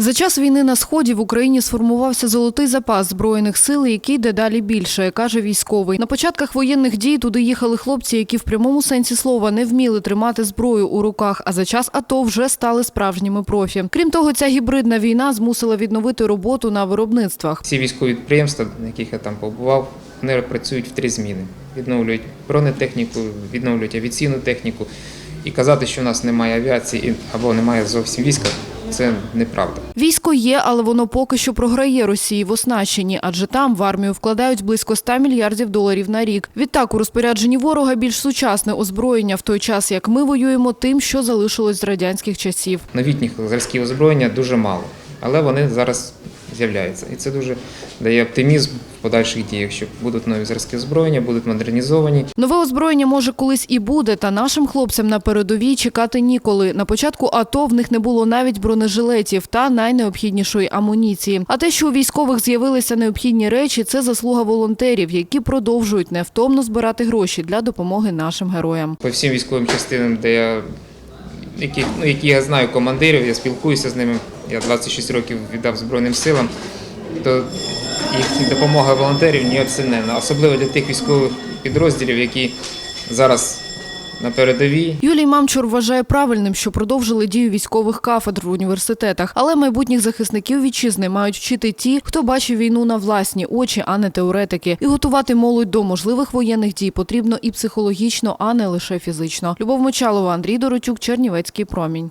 За час війни на сході в Україні сформувався золотий запас збройних сил, який дедалі більше, каже військовий. На початках воєнних дій туди їхали хлопці, які в прямому сенсі слова не вміли тримати зброю у руках, а за час АТО вже стали справжніми профі. Крім того, ця гібридна війна змусила відновити роботу на виробництвах. Всі військові підприємства, на яких я там побував, вони працюють в три зміни. Відновлюють бронетехніку, відновлюють авіаційну техніку. І казати, що у нас немає авіації або немає зовсім війська, це неправда. Військо є, але воно поки що програє Росії в оснащенні, адже там в армію вкладають близько 100 мільярдів доларів на рік. Відтак у розпорядженні ворога більш сучасне озброєння в той час, як ми воюємо тим, що залишилось з радянських часів. Новітніх зразків озброєння дуже мало, але вони зараз з'являються. І це дуже дає оптимізм в подальших діях, що будуть нові зразки озброєння, будуть модернізовані. Нове озброєння може колись і буде, та нашим хлопцям на передовій чекати ніколи. На початку АТО в них не було навіть бронежилетів та найнеобхіднішої амуніції. А те, що у військових з'явилися необхідні речі, це заслуга волонтерів, які продовжують невтомно збирати гроші для допомоги нашим героям. По всім військовим частинам, де я які, ну, які я знаю командирів, я спілкуюся з ними. Я 26 років віддав Збройним силам, то їх допомога волонтерів неоціненна, особливо для тих військових підрозділів, які зараз на передовій. Юлій Мамчур вважає правильним, що продовжили дію військових кафедр в університетах, але майбутніх захисників вітчизни мають вчити ті, хто бачив війну на власні очі, а не теоретики. І готувати молодь до можливих воєнних дій потрібно і психологічно, а не лише фізично. Любов Мочалова, Андрій Доротюк, Чернівецький промінь.